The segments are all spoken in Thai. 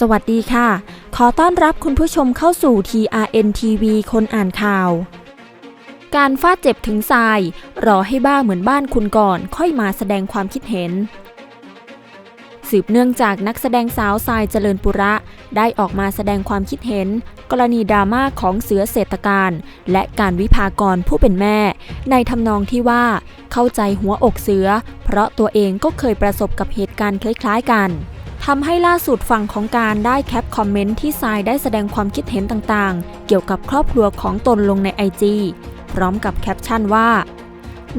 สวัสดีค่ะ ขอต้อนรับคุณผู้ชมเข้าสู่ TRN TV คนอ่านข่าว การฟาดเจ็บถึงทราย รอให้บ้าเหมือนบ้านคุณก่อน ค่อยมาแสดงความคิดเห็น สืบเนื่องจากนักแสดงสาวทรายเจริญปุระ ได้ออกมาแสดงความคิดเห็น กรณีดราม่าของเสือเศรษฐการ และการวิพากรผู้เป็นแม่ ในทำนองที่ว่า เข้าใจหัวอกเสือ เพราะตัวเองก็เคยประสบกับเหตุการณ์คล้าย ๆ กัน ทำให้ล่าสุดฝั่งของการได้แคปคอมเมนต์ที่ทรายได้แสดงความคิดเห็นต่างๆ เกี่ยวกับครอบครัวของตนลงในไอจีพร้อมกับแคปชั่นว่า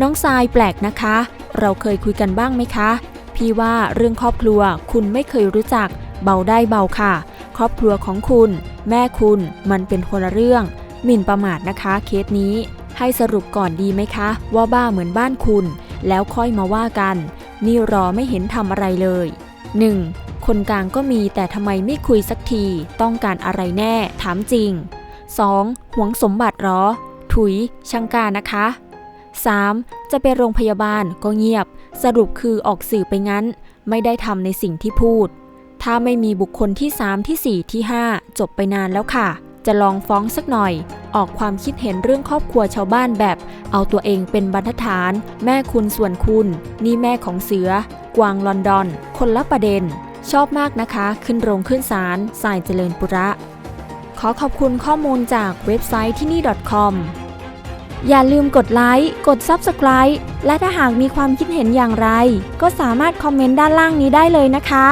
น้องทรายแปลกนะคะ เราเคยคุยกันบ้างไหมคะ พี่ว่าเรื่องครอบครัวคุณไม่เคยรู้จัก เบาได้เบาค่ะ ครอบครัวของคุณ แม่คุณมันเป็นคนละเรื่องหมิ่นประมาทนะคะเคสนี้ ให้สรุปก่อนดีไหมคะ ว่าบ้าเหมือนบ้านคุณ แล้วค่อยมาว่ากัน นี่รอไม่เห็นทำอะไรเลย 1. คนกลางก็มีแต่ทำไมไม่คุยสักที ต้องการอะไรแน่ ถามจริง 2. หวงสมบัติหรอ ถุยชังกานะคะ 3. จะไปโรงพยาบาลก็เงียบ สรุปคือออกสื่อไปงั้น ไม่ได้ทำในสิ่งที่พูด ถ้าไม่มีบุคคลที่ 3 ที่ 4 ที่ 5 จบไปนานแล้วค่ะ จะลองฟ้องสักหน่อย ออกความคิดเห็นเรื่องครอบครัวชาวบ้านแบบ เอาตัวเองเป็นบรรทัดฐาน แม่คุณส่วนคุณ นี่แม่ของเสือ กวางลอนดอน คนละประเด็น ชอบมากนะคะ ขึ้นโรงขึ้นศาลสายเจริญปุระ ขอขอบคุณข้อมูลจากเว็บไซต์ที่นี่ .com อย่าลืมกดไลค์ กด Subscribe และถ้าหากมีความคิดเห็นอย่างไร ก็สามารถคอมเมนต์ด้านล่างนี้ได้เลยนะคะ